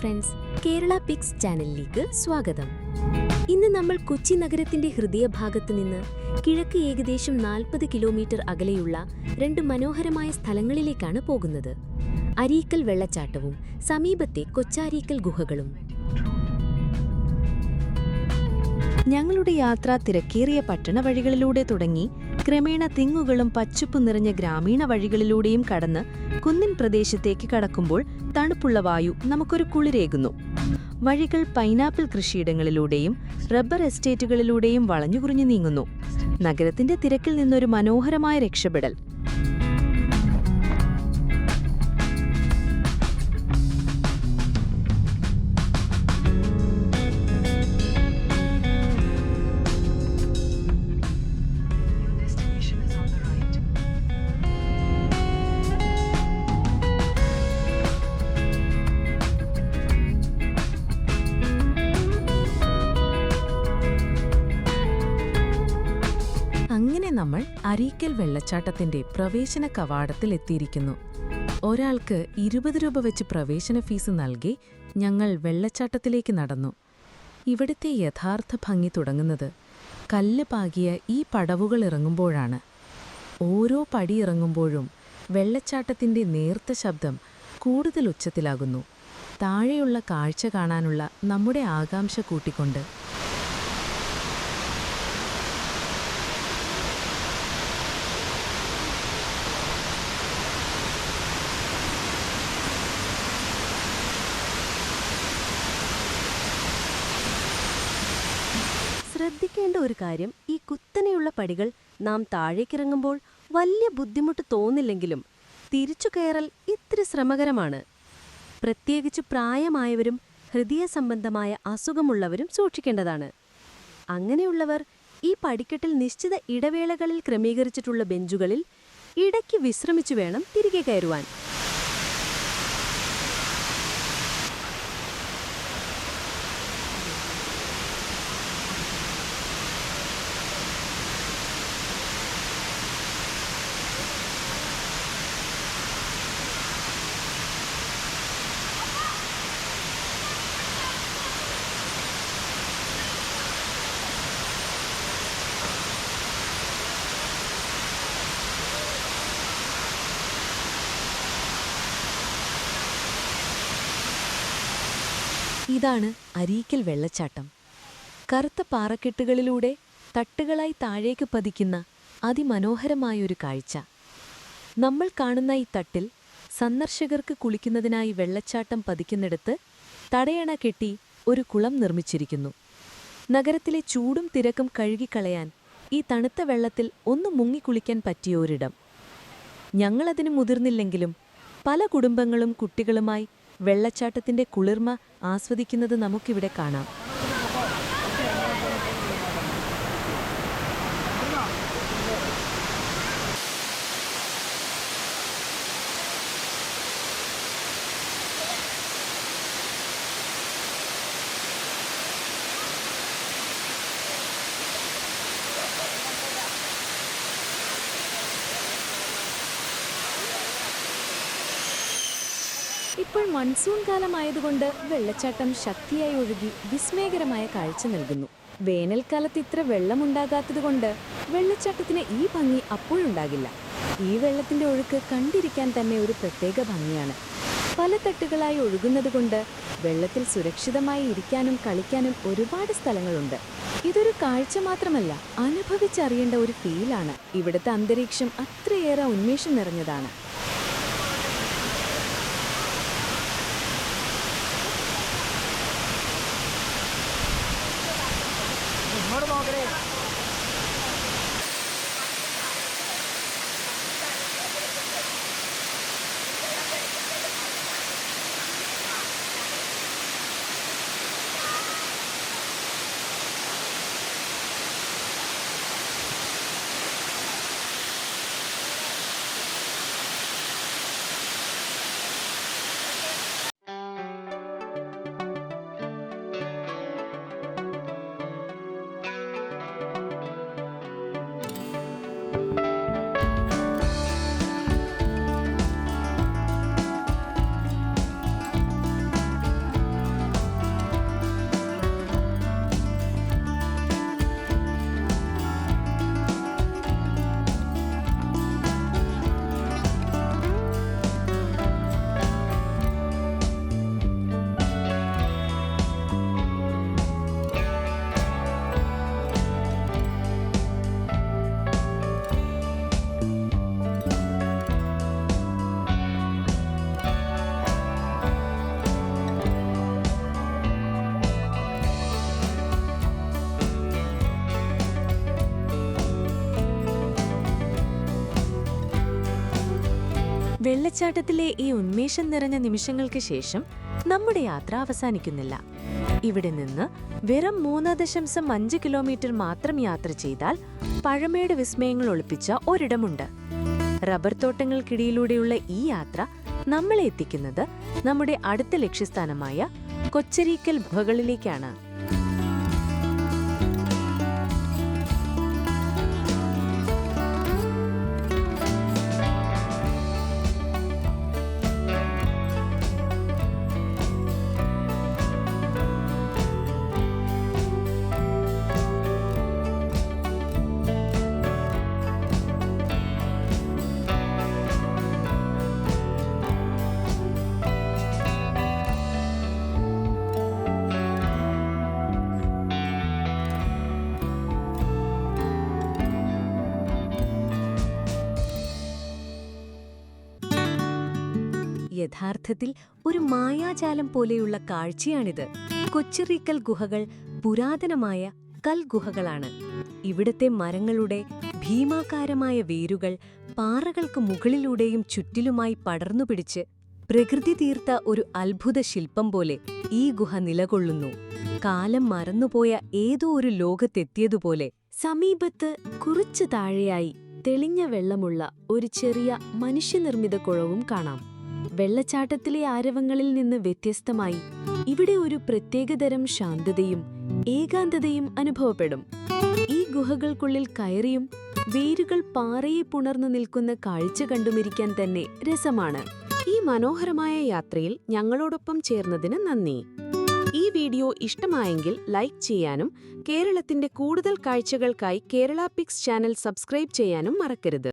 Friends Kerala pics ചാനലിലേക്ക് സ്വാഗതം. ഇന്ന് നമ്മൾ കൊച്ചി നഗരത്തിന്റെ ഹൃദയഭാഗത്ത് നിന്ന് കിഴക്ക് ഏകദേശം നാൽപ്പത് കിലോമീറ്റർ അകലെയുള്ള രണ്ട് മനോഹരമായ സ്ഥലങ്ങളിലേക്കാണ് പോകുന്നത്. അരീക്കൽ വെള്ളച്ചാട്ടവും സമീപത്തെ കൊച്ചാരീക്കൽ ഗുഹകളും. ഞങ്ങളുടെ യാത്ര തിരക്കേറിയ പട്ടണ വഴികളിലൂടെ തുടങ്ങി ക്രമേണ തിങ്ങുകളും പച്ചുപ്പ് നിറഞ്ഞ ഗ്രാമീണ വഴികളിലൂടെയും കടന്ന് കുന്നിൻ പ്രദേശത്തേക്ക് കടക്കുമ്പോൾ തണുപ്പുള്ള വായു നമുക്കൊരു കുളിരേകുന്നു. വഴികൾ പൈനാപ്പിൾ കൃഷിയിടങ്ങളിലൂടെയും റബ്ബർ എസ്റ്റേറ്റുകളിലൂടെയും വളഞ്ഞുകുറിഞ്ഞു നീങ്ങുന്നു. നഗരത്തിന്റെ തിരക്കിൽ നിന്നൊരു മനോഹരമായ രക്ഷപ്പെടൽ. നമ്മൾ അരീക്കൽ വെള്ളച്ചാട്ടത്തിന്റെ പ്രവേശന കവാടത്തിൽ എത്തിയിരിക്കുന്നു. ഒരാൾക്ക് ഇരുപത് രൂപ വെച്ച് പ്രവേശന ഫീസ് നൽകി ഞങ്ങൾ വെള്ളച്ചാട്ടത്തിലേക്ക് നടന്നു. ഇവിടുത്തെ യഥാർത്ഥ ഭംഗി തുടങ്ങുന്നത് കല്ല് പാകിയ ഈ പടവുകൾ ഇറങ്ങുമ്പോഴാണ്. ഓരോ പടി ഇറങ്ങുമ്പോഴും വെള്ളച്ചാട്ടത്തിന്റെ നേർത്ത ശബ്ദം കൂടുതൽ ഉച്ചത്തിലാകുന്നു. താഴെയുള്ള കാഴ്ച കാണാനുള്ള നമ്മുടെ ആകാംക്ഷ കൂട്ടിക്കൊണ്ട് ശ്രദ്ധിക്കേണ്ട ഒരു കാര്യം ഈ കുത്തനെയുള്ള പടികൾ നാം താഴേക്കിറങ്ങുമ്പോൾ വലിയ ബുദ്ധിമുട്ട് തോന്നില്ലെങ്കിലും തിരിച്ചു കയറൽ ഇത്തിരി ശ്രമകരമാണ്. പ്രത്യേകിച്ച് പ്രായമായവരും ഹൃദയ സംബന്ധമായ അസുഖമുള്ളവരും സൂക്ഷിക്കേണ്ടതാണ്. അങ്ങനെയുള്ളവർ ഈ പടിക്കെട്ടിൽ നിശ്ചിത ഇടവേളകളിൽ ക്രമീകരിച്ചിട്ടുള്ള ബെഞ്ചുകളിൽ ഇടയ്ക്ക് വിശ്രമിച്ചു വേണം തിരികെ കയറുവാൻ. ഇതാണ് അരീക്കൽ വെള്ളച്ചാട്ടം. കറുത്ത പാറക്കെട്ടുകളിലൂടെ തട്ടുകളായി താഴേക്ക് പതിക്കുന്ന അതിമനോഹരമായൊരു കാഴ്ച. നമ്മൾ കാണുന്ന ഈ തട്ടിൽ സന്ദർശകർക്ക് കുളിക്കുന്നതിനായി വെള്ളച്ചാട്ടം പതിക്കുന്നിടത്ത് തടയണ കെട്ടി ഒരു കുളം നിർമ്മിച്ചിരിക്കുന്നു. നഗരത്തിലെ ചൂടും തിരക്കും കഴുകിക്കളയാൻ ഈ തണുത്ത വെള്ളത്തിൽ ഒന്ന് മുങ്ങിക്കുളിക്കാൻ പറ്റിയൊരിടം ഞങ്ങളതിന് മുതിർന്നില്ലെങ്കിലും പല കുടുംബങ്ങളും കുട്ടികളുമായി വെള്ളച്ചാട്ടത്തിന്റെ കുളിർമ ആസ്വദിക്കുന്നത് നമുക്കിവിടെ കാണാം ഇപ്പോൾ മൺസൂൺ കാലമായതുകൊണ്ട് വെള്ളച്ചാട്ടം ശക്തിയായി ഒഴുകി വിസ്മയകരമായ കാഴ്ച നൽകുന്നു. വേനൽക്കാലത്ത് ഇത്ര വെള്ളമുണ്ടാകാത്തതുകൊണ്ട് വെള്ളച്ചാട്ടത്തിന് ഈ ഭംഗി അപ്പോഴുണ്ടാകില്ല. ഈ വെള്ളത്തിന്റെ ഒഴുക്ക് കണ്ടിരിക്കാൻ തന്നെ ഒരു പ്രത്യേക ഭംഗിയാണ്. പല തട്ടുകളായി ഒഴുകുന്നതുകൊണ്ട് വെള്ളത്തിൽ സുരക്ഷിതമായി ഇരിക്കാനും കളിക്കാനും ഒരുപാട് സ്ഥലങ്ങളുണ്ട്. ഇതൊരു കാഴ്ച മാത്രമല്ല അനുഭവിച്ചറിയേണ്ട ഒരു ഫീലാണ് ഇവിടുത്തെ അന്തരീക്ഷം അത്രയേറെ ഉന്മേഷം നിറഞ്ഞതാണ്. Bora, Malgré. വെള്ളച്ചാട്ടത്തിലെ ഈ ഉന്മേഷം നിറഞ്ഞ നിമിഷങ്ങൾക്ക് ശേഷം നമ്മുടെ യാത്ര അവസാനിക്കുന്നില്ല. ഇവിടെ നിന്ന് വെറും മൂന്ന് ദശാംശം അഞ്ച് കിലോമീറ്റർ മാത്രം യാത്ര ചെയ്താൽ പഴമയുടെ വിസ്മയങ്ങൾ ഒളിപ്പിച്ച ഒരിടമുണ്ട്. റബ്ബർ തോട്ടങ്ങൾക്കിടയിലൂടെയുള്ള ഈ യാത്ര നമ്മളെ എത്തിക്കുന്നത് നമ്മുടെ അടുത്ത ലക്ഷ്യസ്ഥാനമായ കൊച്ചരീക്കൽ ഗുഹകളിലേക്കാണ്. യഥാർത്ഥത്തിൽ ഒരു മായാജാലം പോലെയുള്ള കാഴ്ചയാണിത്. കൊച്ചിറീക്കൽ ഗുഹകൾ പുരാതനമായ കൽഗുഹകളാണ് ഇവിടത്തെ മരങ്ങളുടെ ഭീമാകാരമായ വേരുകൾ പാറകൾക്ക് മുകളിലൂടെയും ചുറ്റിലുമായി പടർന്നുപിടിച്ച് പ്രകൃതി തീർത്ത ഒരു അത്ഭുത ശില്പം പോലെ ഈ ഗുഹ നിലകൊള്ളുന്നു. കാലം മറന്നുപോയ ഏതോ ഒരു ലോകത്തെത്തിയതുപോലെ സമീപത്ത് കുറച്ചു താഴെയായി തെളിഞ്ഞ വെള്ളമുള്ള ഒരു ചെറിയ മനുഷ്യനിർമ്മിത കുളവും കാണാം. വെള്ളച്ചാട്ടത്തിലെ ആരവങ്ങളിൽ നിന്ന് വ്യത്യസ്തമായി. ഇവിടെ ഒരു പ്രത്യേകതരം ശാന്തതയും ഏകാന്തതയും അനുഭവപ്പെടും. ഈ ഗുഹകൾക്കുള്ളിൽ കയറിയും വേരുകൾ പാറയെ പുണർന്നു നിൽക്കുന്ന കാഴ്ച കണ്ടുമിരിക്കാൻ തന്നെ രസമാണ്. ഈ മനോഹരമായ യാത്രയിൽ ഞങ്ങളോടൊപ്പം ചേർന്നതിന് നന്ദി. ഈ വീഡിയോ ഇഷ്ടമായെങ്കിൽ ലൈക്ക് ചെയ്യാനും കേരളത്തിന്റെ കൂടുതൽ കാഴ്ചകൾക്കായി കേരള പിക്സ് ചാനൽ സബ്സ്ക്രൈബ് ചെയ്യാനും മറക്കരുത്.